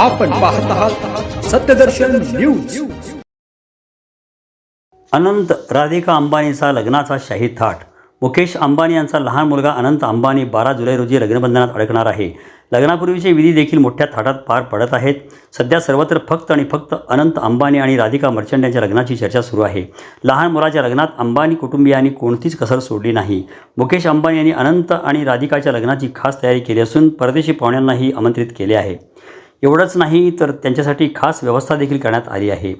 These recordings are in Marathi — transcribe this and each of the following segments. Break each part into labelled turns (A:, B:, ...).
A: आपण पाहत आहात सत्यदर्शन न्यूज.
B: अनंत राधिका अंबानीचा लग्नाचा शाही थाट. मुकेश अंबानी यांचा लहान मुलगा अनंत अंबानी बारा जुलै रोजी लग्नबंधनात अडकणार आहे. लग्नापूर्वीचे विधी देखील मोठ्या थाटात पार पडत आहेत. सध्या सर्वत्र फक्त आणि फक्त अनंत अंबानी आणि राधिका मर्चंट यांच्या लग्नाची चर्चा सुरू आहे. लहान मुलाच्या लग्नात अंबानी कुटुंबियांनी कोणतीच कसर सोडली नाही. मुकेश अंबानी यांनी अनंत आणि राधिकाच्या लग्नाची खास तयारी केली असून परदेशी पाहुण्यांनाही आमंत्रित केले आहे. एवढंच नाही तर त्यांच्यासाठी खास व्यवस्था देखील करण्यात आली आहे.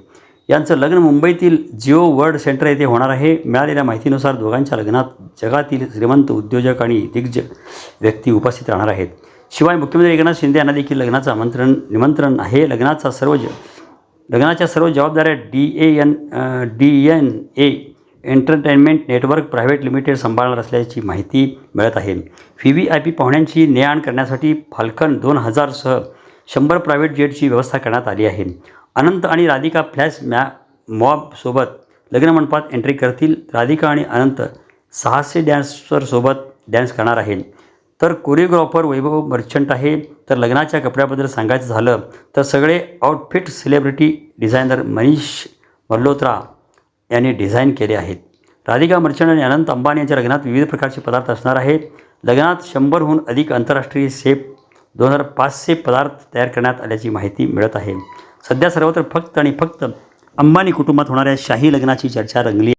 B: यांचं लग्न मुंबईतील जिओ वर्ल्ड सेंटर येथे होणार आहे. मिळालेल्या माहितीनुसार दोघांच्या लग्नात जगातील श्रीमंत उद्योजक आणि दिग्ज व्यक्ती उपस्थित राहणार आहेत. शिवाय मुख्यमंत्री एकनाथ शिंदे यांना देखील लग्नाचं आमंत्रण निमंत्रण आहे. लग्नाचा सर्व ज लग्नाच्या सर्व जबाबदाऱ्या D A N D N A entertainment network private limited सांभाळणार असल्याची माहिती मिळत आहे. व्ही व्ही आय पी पाहुण्यांची ने आण करण्यासाठी फाल्कन दोन हजारसह शंभर प्रायव्हेट जेटची व्यवस्था करण्यात आली आहे. अनंत आणि राधिका फ्लॅश मॅ मॉबसोबत लग्नमंडपात एंट्री करतील. राधिका आणि अनंत सहाशे डॅन्सरसोबत डॅन्स करणार आहे तर कोरिओग्राफर वैभव मर्चंट आहे. तर लग्नाच्या कपड्याबद्दल सांगायचं झालं तर सगळे outfit celebrity designer Manish Malhotra यांनी डिझाईन केले आहेत. राधिका मर्चंट आणि अनंत अंबानी यांच्या लग्नात विविध प्रकारचे पदार्थ असणार आहेत. लग्नात शंभरहून अधिक आंतरराष्ट्रीय सेफ दोन हजार पाचशे पदार्थ तयार करण्यात आल्याची माहिती मिळत आहे. सध्या सर्वत्र फक्त आणि फक्त अंबानी कुटुंबात होणाऱ्या शाही लग्नाची चर्चा रंगली